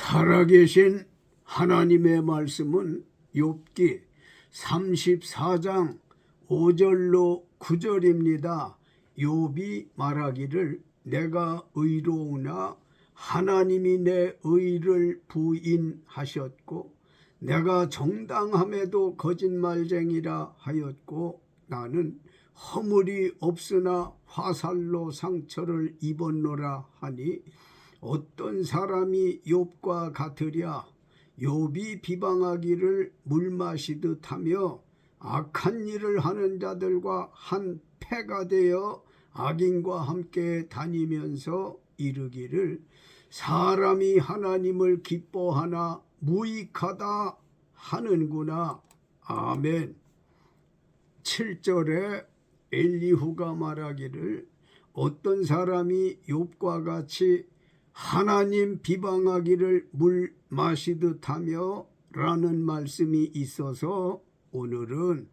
살아계신 하나님의 말씀은 욥기 34장 5절로 9절입니다. 욥이 말하기를 내가 의로우나 하나님이 내 의를 부인하셨고 내가 정당함에도 거짓말쟁이라 하였고 나는 허물이 없으나 화살로 상처를 입었노라 하니 어떤 사람이 욥과 같으랴? 욥이 비방하기를 물 마시듯 하며 악한 일을 하는 자들과 한 패가 되어 악인과 함께 다니면서 이르기를 사람이 하나님을 기뻐하나 무익하다 하는구나. 아멘. 7절에 엘리후가 말하기를 어떤 사람이 욥과 같이 하나님 비방하기를 물 마시듯 하며 라는 말씀이 있어서 오늘은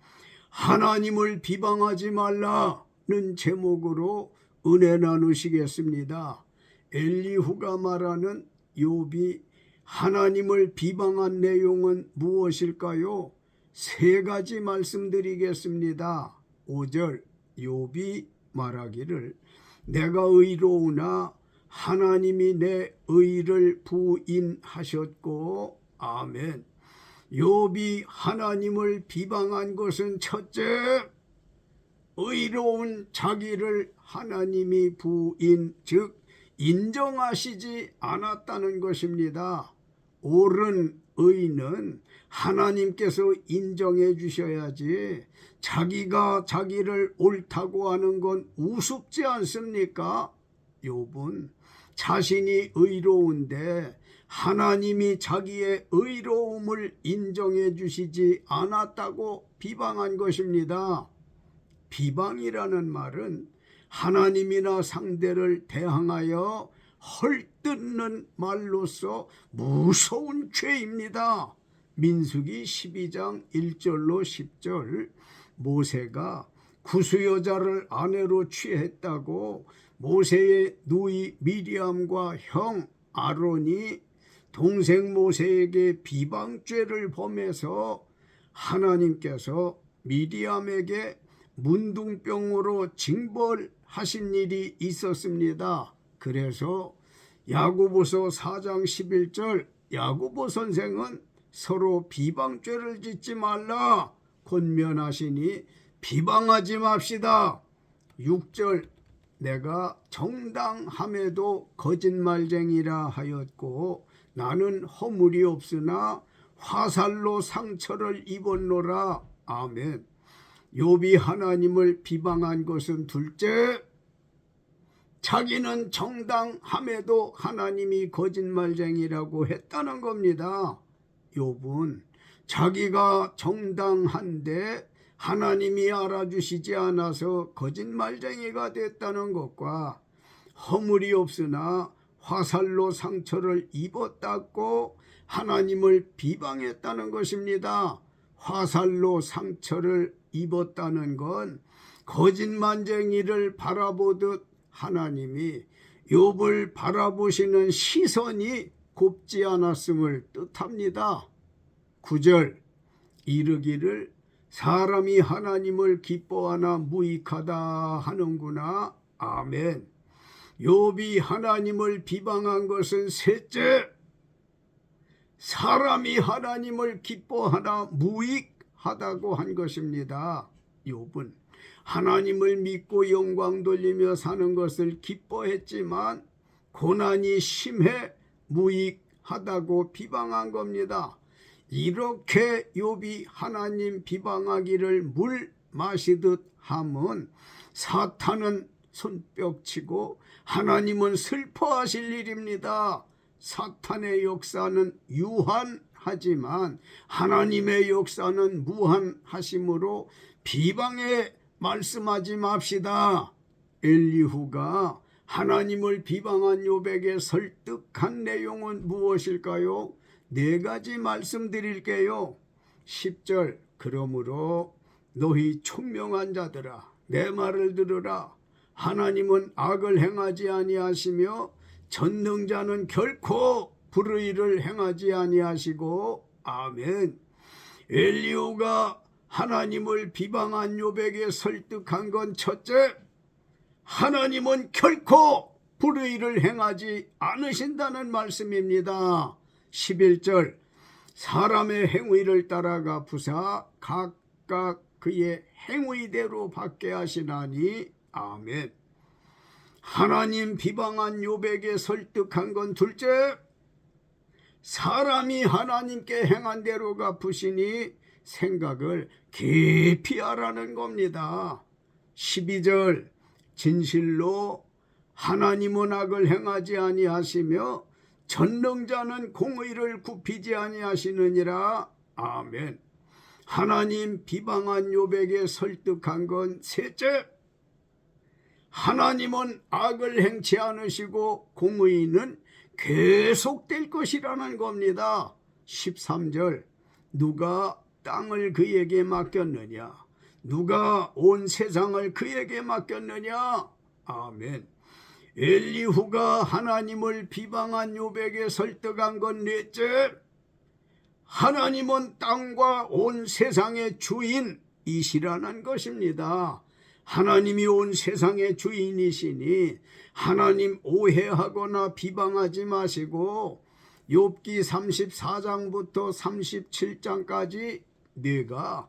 하나님을 비방하지 말라는 제목으로 은혜 나누시겠습니다. 엘리후가 말하는 욥이 하나님을 비방한 내용은 무엇일까요? 세 가지 말씀드리겠습니다. 5절 욥이 말하기를 내가 의로우나 하나님이 내 의를 부인하셨고 아멘. 욥이 하나님을 비방한 것은 첫째 의로운 자기를 하나님이 부인 즉 인정하시지 않았다는 것입니다. 옳은 의는 하나님께서 인정해 주셔야지 자기가 자기를 옳다고 하는 건 우습지 않습니까? 욥은 자신이 의로운데 하나님이 자기의 의로움을 인정해 주시지 않았다고 비방한 것입니다. 비방이라는 말은 하나님이나 상대를 대항하여 헐뜯는 말로서 무서운 죄입니다. 민수기 12장 1절로 10절 모세가 구수 여자를 아내로 취했다고 모세의 누이 미리암과 형 아론이 동생 모세에게 비방죄를 범해서 하나님께서 미리암에게 문둥병으로 징벌하신 일이 있었습니다. 그래서 야고보서 4장 11절 야고보 선생은 서로 비방죄를 짓지 말라 권면하시니 비방하지 맙시다. 6절 내가 정당함에도 거짓말쟁이라 하였고 나는 허물이 없으나 화살로 상처를 입었노라. 아멘. 욥이 하나님을 비방한 것은 둘째 자기는 정당함에도 하나님이 거짓말쟁이라고 했다는 겁니다. 욥은 자기가 정당한데 하나님이 알아주시지 않아서 거짓말쟁이가 됐다는 것과 허물이 없으나 화살로 상처를 입었다고 하나님을 비방했다는 것입니다. 화살로 상처를 입었다는 건 거짓말쟁이를 바라보듯 하나님이 욥을 바라보시는 시선이 곱지 않았음을 뜻합니다. 9절 이르기를 사람이 하나님을 기뻐하나 무익하다 하는구나. 아멘. 욥이 하나님을 비방한 것은 셋째 사람이 하나님을 기뻐하나 무익하다고 한 것입니다. 욥은 하나님을 믿고 영광 돌리며 사는 것을 기뻐했지만 고난이 심해 무익하다고 비방한 겁니다. 이렇게 욥이 하나님 비방하기를 물 마시듯 함은 사탄은 손뼉치고 하나님은 슬퍼하실 일입니다. 사탄의 역사는 유한하지만 하나님의 역사는 무한하심으로 비방에 말씀하지 맙시다. 엘리후가 하나님을 비방한 욥에게 설득한 내용은 무엇일까요? 네 가지 말씀드릴게요. 10절 그러므로 너희 총명한 자들아 내 말을 들으라 하나님은 악을 행하지 아니하시며 전능자는 결코 불의를 행하지 아니하시고 아멘. 엘리후가 하나님을 비방한 요백에 설득한 건 첫째, 하나님은 결코 불의를 행하지 않으신다는 말씀입니다. 11절 사람의 행위를 따라가 부사 각각 그의 행위대로 받게 하시나니 아멘. 하나님 비방한 요백에 설득한 건 둘째 사람이 하나님께 행한 대로 갚으시니 생각을 깊이 하라는 겁니다. 12절 진실로 하나님은 악을 행하지 아니하시며 전능자는 공의를 굽히지 아니하시느니라. 아멘. 하나님 비방한 요백에 설득한 건 셋째. 하나님은 악을 행치 않으시고 공의는 계속될 것이라는 겁니다. 13절 누가 땅을 그에게 맡겼느냐? 누가 온 세상을 그에게 맡겼느냐? 아멘. 엘리후가 하나님을 비방한 요백에 설득한 건 넷째. 하나님은 땅과 온 세상의 주인이시라는 것입니다. 하나님이 온 세상의 주인이시니 하나님 오해하거나 비방하지 마시고 욥기 34장부터 37장까지 내가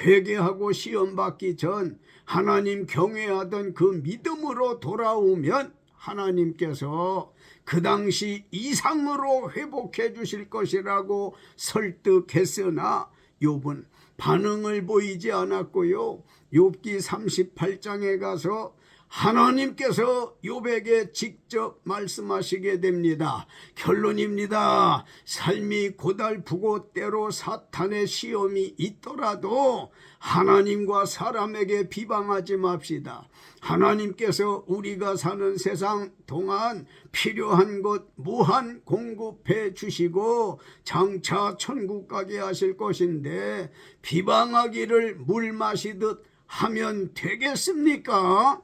회개하고 시험 받기 전 하나님 경외하던 그 믿음으로 돌아오면 하나님께서 그 당시 이상으로 회복해 주실 것이라고 설득했으나 욥은 반응을 보이지 않았고요. 욥기 38장에 가서 하나님께서 욥에게 직접 말씀하시게 됩니다. 결론입니다. 삶이 고달프고 때로 사탄의 시험이 있더라도 하나님과 사람에게 비방하지 맙시다. 하나님께서 우리가 사는 세상 동안 필요한 것 무한 공급해 주시고 장차 천국 가게 하실 것인데 비방하기를 물 마시듯 하면 되겠습니까?